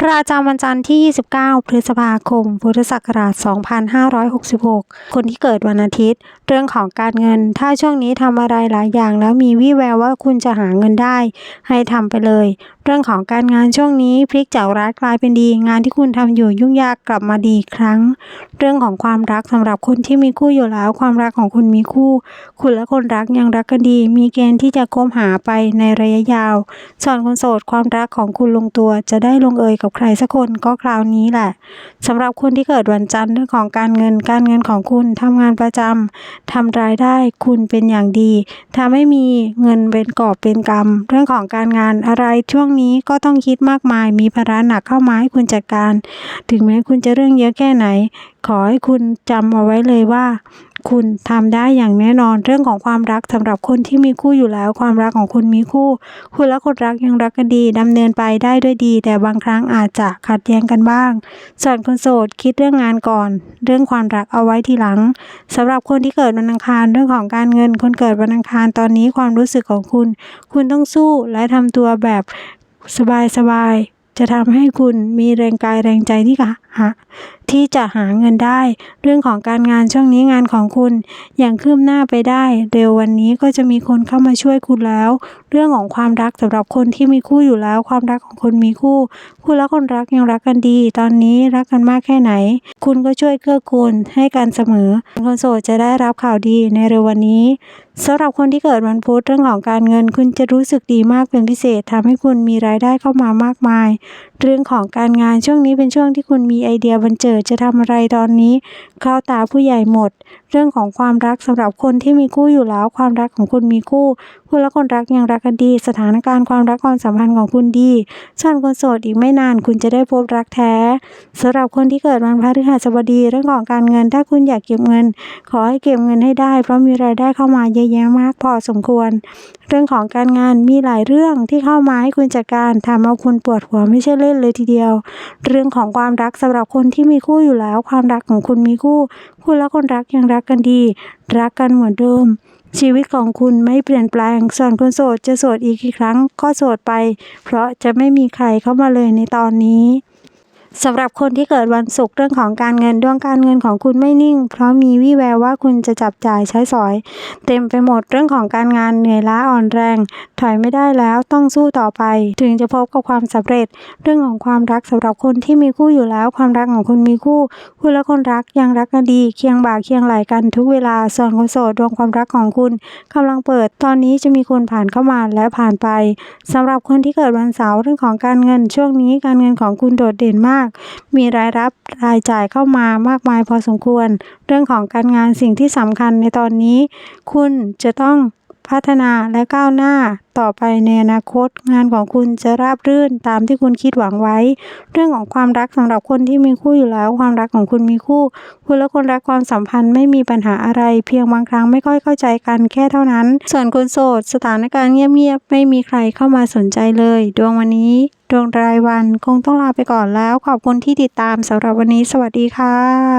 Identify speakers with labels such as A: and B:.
A: ประจำวันจันทร์ที่ 29 พฤษภาคม พุทธศักราช 2566 คนที่เกิดวันอาทิตย์ เรื่องของการเงิน ถ้าช่วงนี้ทำอะไรหลายอย่าง แล้วมีวี่แววว่าคุณจะหาเงินได้ ให้ทำไปเลย เรื่องของการงานช่วงนี้พลิกจากร้ายกลายเป็นดี งานที่คุณทำอยู่ยุ่งยากกลับมาดีครั้ง เรื่องของความรักสำหรับคนที่มีคู่อยู่แล้ว ความรักของคุณมีคู่ คุณและคนรักยังรักกันดี มีเกณฑ์ที่จะคบหาไปในระยะยาวส่วนคนโสดความรักของคุณลงตัวจะได้ลงเอยกับใครสักคนก็คราวนี้แหละสำหรับคนที่เกิดวันจันทร์เรื่องของการเงินการเงินของคุณทำงานประจำทำรายได้คุณเป็นอย่างดีถ้าไม่มีเงินเป็นกอบเป็นกำเรื่องของการงานอะไรช่วงนี้ก็ต้องคิดมากมาย มีภาระหนักเข้ามาให้คุณจัดการ ถึงแม้คุณจะเรื่องเยอะแค่ไหน ขอให้คุณจำเอาไว้เลยว่า คุณทำได้อย่างแน่นอนเรื่องของความรักสำหรับคนที่มีคู่อยู่แล้ว ความรักของคุณมีคู่ คุณและคนรักยังรักกันดีดำเนินไปได้ด้วยดี แต่บางครั้งอาจจะขัดแย้งกันบ้าง ส่วนคนโสดคิดเรื่องงานก่อน เรื่องความรักเอาไว้ทีหลังสำหรับคนที่เกิดวันอังคารเรื่องของการเงิน คนเกิดวันอังคารตอนนี้ความรู้สึกของคุณ คุณต้องสู้และทำตัวแบบสบายๆจะทำให้คุณมีแรงกายแรงใจที่จะ หาที่จะหาเงินได้ เรื่องของการงานช่วงนี้งานของคุณอย่างคืบหน้าไปได้ เร็ววันนี้ก็จะมีคนเข้ามาช่วยคุณแล้ว เรื่องของความรักสำหรับคนที่มีคู่อยู่แล้ว ความรักของคนมีคู่คุณและคนรักยังรักกันดี ตอนนี้รักกันมากแค่ไหน คุณก็ช่วยเกื้อกูลให้กันเสมอคนโสดจะได้รับข่าวดีในเร็ววันนี้สำหรับคนที่เกิดวันพุธเรื่องของการเงิน คุณจะรู้สึกดีมากเป็นพิเศษทำให้คุณมีรายได้เข้ามามากมายเรื่องของการงานช่วงนี้เป็นช่วงที่คุณมีไอเดียบันเจิดจะทำอะไรตอนนี้ เข้าตาผู้ใหญ่หมดเรื่องของความรักสำหรับคนที่มีคู่อยู่แล้ว ความรักของคุณมีคู่ คุณและคนรักยังรักกันดี สถานการณ์ความรักความสัมพันธ์ของคุณดีส่วนคนโสดอีกไม่นานคุณจะได้พบรักแท้สำหรับคนที่เกิดวันพฤหัสบดีเรื่องของการเงิน ถ้าคุณอยากเก็บเงิน ขอให้เก็บเงินให้ได้ เพราะมีรายได้เข้ามาเยอะแยะมากพอสมควร เรื่องของการงานมีหลายเรื่องที่เข้ามาให้คุณจัดการทำเอาคุณปวดหัวไม่ใช่เล่นเลยทีเดียว เรื่องของความรักสำหรับคนที่มีคู่อยู่แล้ว ความรักของคุณมีคู่ คุณและคนรักยังรักกันดี รักกันเหมือนเดิม ชีวิตของคุณไม่เปลี่ยนแปลง ส่วนคนโสดจะโสดอีกกี่ครั้งก็โสดไป เพราะจะไม่มีใครเข้ามาเลยในตอนนี้ สำหรับคนที่เกิดวันศุกร์เรื่องของการเงินดวงการเงินของคุณไม่นิ่ง เพราะมีวี่แววว่าคุณจะจับจ่ายใช้สอย เต็มไปหมดเรื่องของการงานเหนื่อยล้าอ่อนแรง ถอยไม่ได้แล้วต้องสู้ต่อไป ถึงจะพบกับความสำเร็จ เรื่องของความรักสำหรับคนที่มีคู่อยู่แล้ว ความรักของคุณมีคู่ คุณและคนรักยังรักกันดีเคียงบ่าเคียงไหลกันทุกเวลาส่วนคนโสดดวงความรักของคุณกำลังเปิด ตอนนี้จะมีคนผ่านเข้ามาและผ่านไปสำหรับคนที่เกิดวันเสาร์เรื่องของการเงินช่วงนี้การเงินของคุณโดดเด่นมากมีรายรับรายจ่ายเข้ามามากมายพอสมควร เรื่องของการงานสิ่งที่สำคัญในตอนนี้ คุณจะต้อง พัฒนาและก้าวหน้าต่อไปในอนาคต งานของคุณจะราบรื่นตามที่คุณคิดหวังไว้ เรื่องของความรักสำหรับคนที่มีคู่อยู่แล้ว ความรักของคุณมีคู่ คุณและคนรักความสัมพันธ์ไม่มีปัญหาอะไร เพียงบางครั้งไม่ค่อยเข้าใจกันแค่เท่านั้น ส่วนคนโสด สถานการณ์เงียบๆไม่มีใครเข้ามาสนใจเลย ดวงวันนี้ดวงรายวันคงต้องลาไปก่อนแล้ว ขอบคุณที่ติดตามสำหรับวันนี้ สวัสดีค่ะ